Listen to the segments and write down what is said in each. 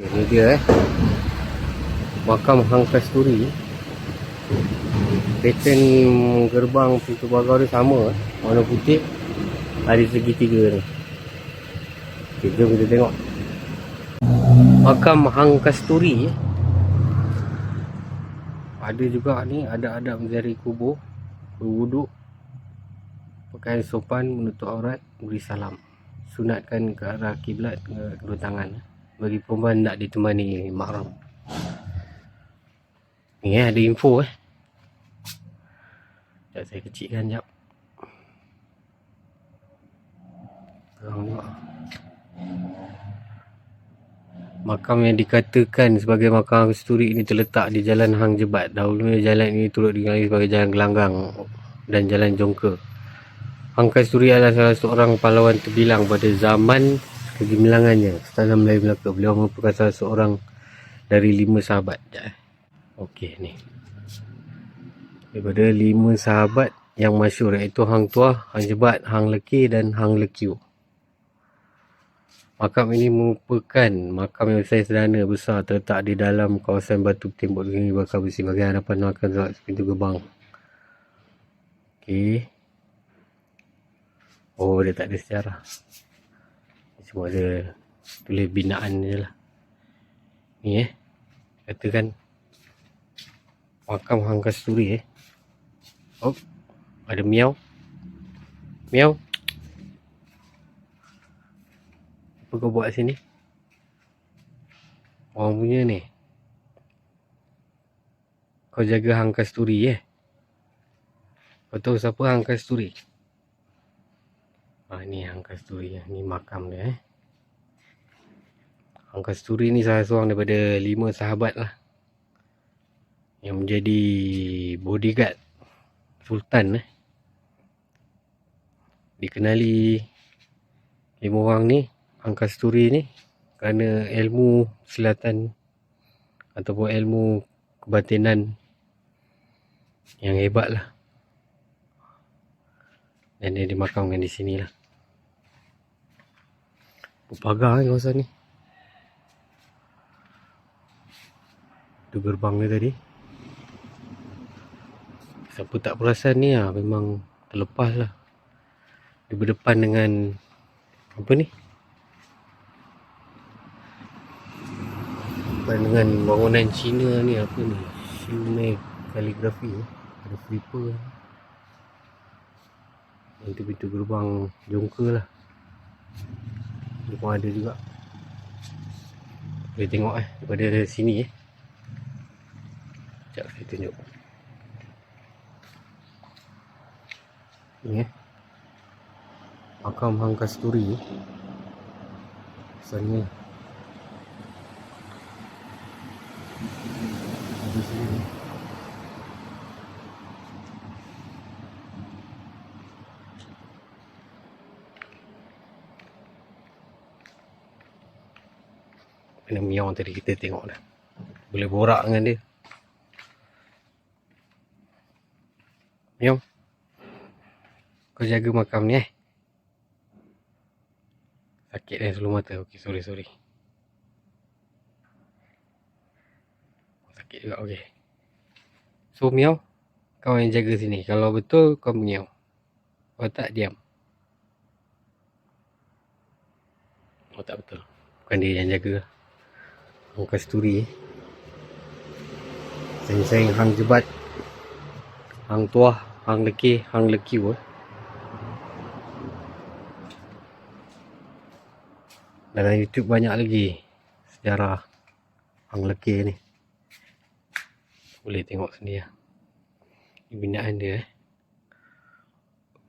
Ini dia eh. Makam Hang Kasturi. Pattern gerbang pintu pagar dia sama eh. Warna putih. Ada segitiga ni. Okay, jom kita tengok. Makam Hang Kasturi eh. Ada juga ni ada adab menjari kubur. Berwuduk. Pakaian sopan menutup aurat. Beri salam. Sunatkan ke arah kiblat kedua tangan. eh. Bagi perempuan tak ditemani mahram. Ni eh, ada info eh. Sekejap saya kecilkan sekejap. Terang juga. Makam yang dikatakan sebagai makam kasturi ini terletak di Jalan Hang Jebat. Dahulunya jalan ini turut dikenali sebagai Jalan Gelanggang dan Jalan Jongka. Hang Kasturi adalah salah seorang pahlawan terbilang pada zaman kegemilangannya. Setelah Melayu Melaka, beliau merupakan salah seorang dari lima sahabat. Eh. Okey ni. Daripada lima sahabat yang masyur iaitu Hang Tuah, Hang Jebat, Hang Leki dan Hang Lekiu. Makam ini merupakan makam yang besar sederhana besar terletak di dalam kawasan batu tembok ini bakar besi bagi hadapan makan zat pintu gerbang. Okey. Oh dia tak ada sejarah. Cuma ada tulis binaan je lah. Ni eh. Katakan makam Hang Kasturi eh. Oh, ada miau. Miau. Apa kau buat sini? Orang punya ni. Kau jaga Hang Kasturi eh. Kau tahu siapa Hang Kasturi? Ah ni Hang Kasturi. Ni makam dia eh. Hang Kasturi ni salah seorang daripada lima sahabat lah. Yang menjadi bodyguard Sultan eh. Dikenali lima orang ni Hang Kasturi ni kerana ilmu selatan ataupun ilmu kebatinan yang hebat lah. Dan dia dimakamkan di sini lah. Berpagar kan kawasan ni. Itu gerbang dia tadi. Siapa tak perasan ni lah memang terlepas lah. Dia berdepan dengan apa ni? Berdepan dengan bangunan Cina ni apa ni? Cina kaligrafi eh. Ada flipper. Yang tu pintu gerbang jongka lah. Ni pun ada juga. Boleh tengok eh daripada sini eh. Sekejap saya tunjuk. Ni eh. Makam Hang Kasturi. Misalnya. Di sini. Kena miau tadi kita tengok dah. Boleh borak dengan dia. Miau. Kau jaga makam ni eh. Sakit dah seluruh mata. Okey, sorry, sorry. Sakit juga, okey. So, Miau. Kau yang jaga sini. Kalau betul, kau miau. Kalau tak, diam. Oh, tak betul. Bukan dia yang jaga. Hang Kasturi. Sayang-sayang Hang Jebat. Hang Tuah. Hang Leki. Hang Lekiu eh. Dalam YouTube banyak lagi sejarah Hang Leki ni. Boleh tengok sendiri lah. Ini binaan dia eh.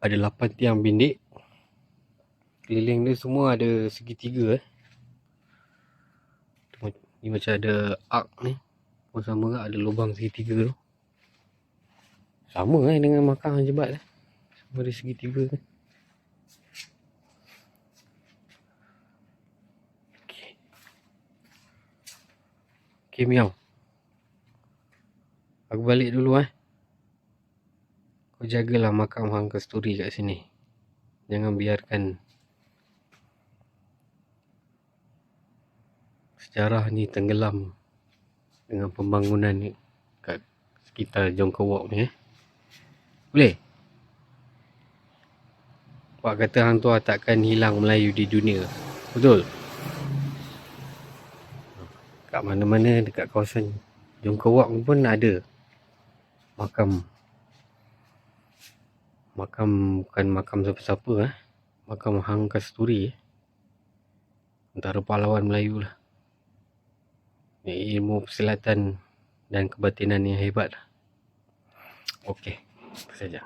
Ada 8 tiang bindik. Keliling dia semua ada segitiga eh. Ni macam ada arc ni. Pun sama ke ada lubang segitiga tu. Sama eh dengan makam Jebat eh. Semua ada segitiga. Okey. Okey Miau. Aku balik dulu eh. Kau jagalah makam Hang Kasturi kat sini. Jangan biarkan sejarah ni tenggelam dengan pembangunan ni kat sekitar Jongkor Walk ni eh. Boleh? Pak kata hang tu takkan hilang Melayu di dunia. Betul? Kat mana-mana dekat kawasan Jongkor Walk pun ada makam makam bukan makam siapa-siapa eh. Makam Hang Kasturi eh. Antara pahlawan Melayu lah. Ilmu persilatan dan kebatinan yang hebat. Okey, itu saja.